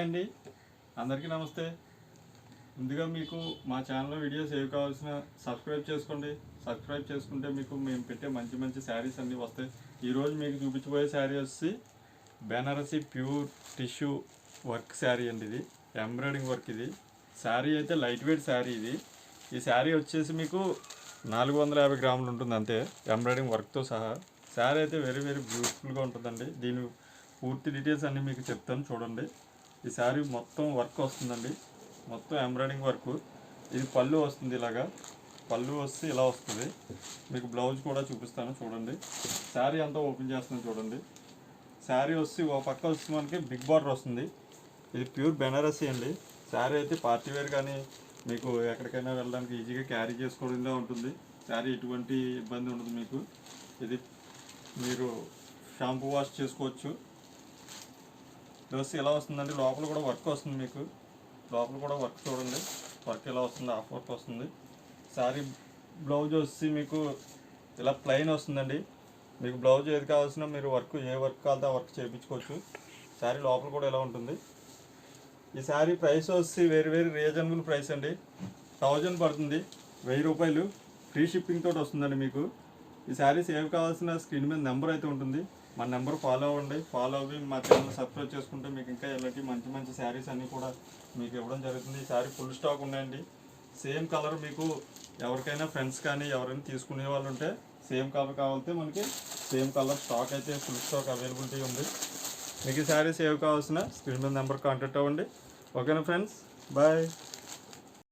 Hi అండి. అందరికీ నమస్తే. ముందుగా మీకు మా ఛానల్లో వీడియోస్ ఏవి కావాల్సిన సబ్స్క్రైబ్ చేసుకోండి. సబ్స్క్రైబ్ చేసుకుంటే మీకు మేము పెట్టే మంచి మంచి శారీస్ అన్నీ వస్తాయి. ఈరోజు మీకు చూపించబోయే శారీ వచ్చి Banarasi pure tissue work sari అండి ఇది. ఎంబ్రాయిడింగ్ వర్క్ ఇది. శారీ అయితే లైట్ వెయిట్ శారీ ఇది. ఈ శారీ వచ్చేసి మీకు నాలుగు వందల యాభై గ్రాములు ఉంటుంది అంతే. ఎంబ్రాయిడింగ్ వర్క్తో సహా. శారీ అయితే వెరీ వెరీ బ్యూటిఫుల్గా ఉంటుందండి. దీని పూర్తి డీటెయిల్స్ అన్నీ మీకు చెప్తాను చూడండి. ఈ శారీ మొత్తం వర్క్ వస్తుందండి. మొత్తం ఎంబ్రాయిడింగ్ వర్క్ ఇది పళ్ళు వస్తుంది ఇలాగా. పళ్ళు వస్తే ఇలా వస్తుంది. మీకు బ్లౌజ్ కూడా చూపిస్తాను చూడండి. శారీ అంతా ఓపెన్ చేస్తున్నాను చూడండి. శారీ వచ్చి ఓ పక్క వచ్చి మనకి బిగ్ బార్డర్ వస్తుంది. ఇది ప్యూర్ బెనారసీ అండి. శారీ అయితే పార్టీ వేర్ కానీ మీకు ఎక్కడికైనా వెళ్ళడానికి ఈజీగా క్యారీ చేసుకోవడంగా ఉంటుంది. శారీ ఎటువంటి ఇబ్బంది ఉండదు మీకు. ఇది మీరు షాంపూ వాష్ చేసుకోవచ్చు. దోశ ఎలా వస్తుందండి లోపల కూడా వర్క్ వస్తుంది మీకు. లోపల కూడా వర్క్ చూడండి. వర్క్ ఎలా వస్తుంది? హాఫ్ వర్క్ వస్తుంది. శారీ బ్లౌజ్ వచ్చి మీకు ఇలా ప్లెయిన్ వస్తుందండి. మీకు బ్లౌజ్ ఏది కావాల్సిన మీరు వర్క్ ఏ వర్క్ కావాలితే ఆ వర్క్ చేయించుకోవచ్చు. శారీ లోపల కూడా ఎలా ఉంటుంది? ఈ శారీ ప్రైస్ వచ్చి వేరు వేరు రీజనబుల్ ప్రైస్ అండి. థౌజండ్ పడుతుంది. వెయ్యి రూపాయలు. ఫ్రీ షిప్పింగ్ తోటి వస్తుందండి మీకు. ఈ శారీ సేవ్ కావాల్సిన స్క్రీన్ మీద నెంబర్ అయితే ఉంటుంది. మన నెంబర్ ఫాలో అవ్వండి. ఫాలో అవి మా ఛానల్ సబ్స్క్రైబ్ చేసుకుంటే మీకు ఇంకా ఇలాంటి మంచి మంచి శారీస్ అన్నీ కూడా మీకు ఇవ్వడం జరుగుతుంది. ఈ శారీ ఫుల్ స్టాక్ ఉన్నాయండి. సేమ్ కలర్ మీకు ఎవరికైనా ఫ్రెండ్స్ కానీ ఎవరైనా తీసుకునే వాళ్ళు ఉంటే సేమ్ కలర్ కావాలంటే మనకి సేమ్ కలర్ స్టాక్ అయితే ఫుల్ స్టాక్ అవైలబిలిటీ ఉంది. మీకు ఈ శారీ సేవ్ కావాల్సిన స్క్రీన్ మీద నెంబర్ కాంటాక్ట్ అవ్వండి. ఓకేనా ఫ్రెండ్స్? బాయ్.